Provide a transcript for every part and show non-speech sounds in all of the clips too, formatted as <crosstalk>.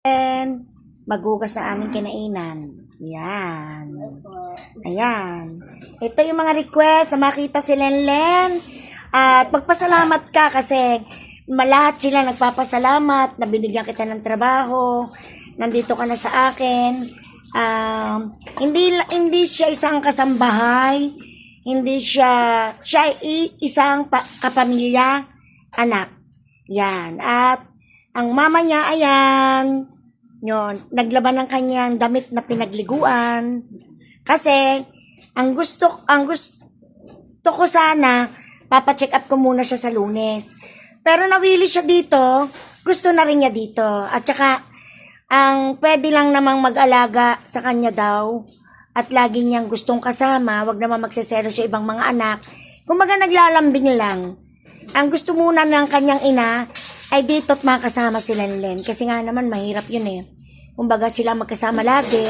And maghugas ng aming kinainan. Yan. Ayan. Ito yung mga request na makita si Lenlen. At magpasalamat ka kasi malahat sila nagpapasalamat na binigyan kita ng trabaho. Nandito ka na sa akin. Um, hindi hindi siya isang kasambahay. Hindi siya siya isang pa, kapamilya, anak. Yan. At ang mama niya, ayan, yon naglaban ng kanyang damit na pinagliguan. Kasi, ang gusto, ang gusto ko sana, papacheck up ko muna siya sa lunes. Pero nawili siya dito, gusto na rin niya dito. At saka, ang pwede lang namang mag-alaga sa kanya daw, at lagi niyang gustong kasama, wag naman magsesero sa ibang mga anak. Kumbaga naglalambing lang. Ang gusto muna ng kanyang ina ay dito't makasama si Lenlen. Kasi nga naman mahirap yun eh. Kumbaga sila magkasama lagi.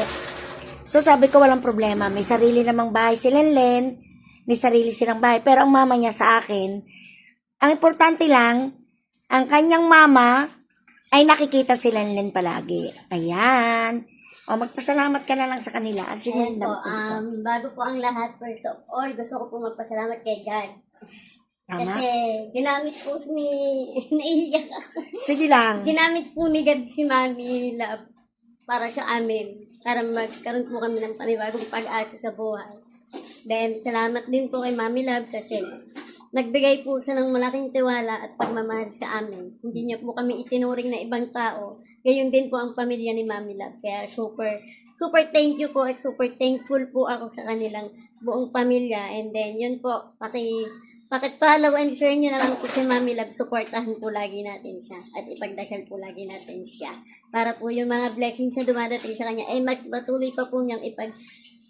So sabi ko walang problema. May sarili namang bahay si Lenlen. May sarili silang bahay. Pero ang mama niya sa akin, ang importante lang, ang kanyang mama ay nakikita si Lenlen palagi. Ayan. O magpasalamat ka na lang sa kanila. At sige, Ayan po, um, bago po ang lahat, first of all, gusto ko po magpasalamat kay God. Tama? Kasi ginamit po ni, <laughs> naiiyak ako. Sige lang. Ginamit po ni God si Mami Love para sa amin. Para magkaroon po kami ng panibagong pag-asa sa buhay. Then, salamat din po kay Mami Love kasi nagbigay po siya ng malaking tiwala at pagmamahal sa amin. Hindi niya po kami itinuring na ibang tao. Gayon din po ang pamilya ni Mami Love. Kaya super, super thank you po at super thankful po ako sa kanilang buong pamilya. And then, yun po, paki, pakit-follow and share nyo na lang po si Mami Love. Supportahan po lagi natin siya. At ipagdasal po lagi natin siya. Para po yung mga blessings na dumadating sa kanya, ay mas patuloy pa po niyang ipag,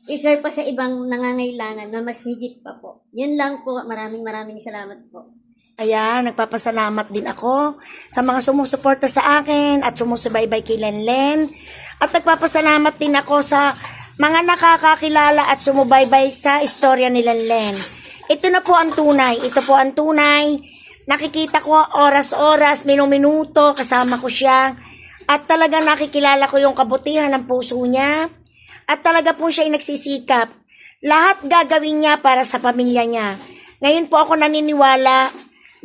i-share pa sa ibang nangangailangan na mas higit pa po. Yun lang po. Maraming maraming salamat po. Ayan, nagpapasalamat din ako sa mga sumusuporta sa akin at sumusubaybay kay Lenlen. At nagpapasalamat din ako sa mga nakakakilala at sumubaybay sa istorya ni Lenlen. Ito na po ang tunay. Ito po ang tunay. Nakikita ko oras-oras, minuminuto, kasama ko siya. At talagang nakikilala ko yung kabutihan ng puso niya. At talaga po siya ay nagsisikap. Lahat gagawin niya para sa pamilya niya. Ngayon po ako naniniwala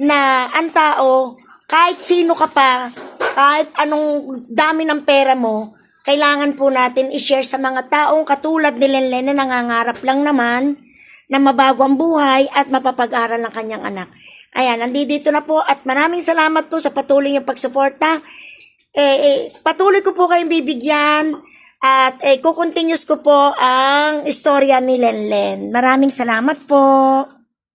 na ang tao, kahit sino ka pa, kahit anong dami ng pera mo, kailangan po natin i-share sa mga taong katulad ni Lenlen na nangangarap lang naman na mabago ang buhay at mapapag-aral ng kanyang anak. Ayan, nandito na po at maraming salamat po sa patuloy niyong pagsuporta. Eh, eh, patuloy ko po kayong bibigyan at eh, kukontinuous ko po ang istorya ni Lenlen. Maraming salamat po.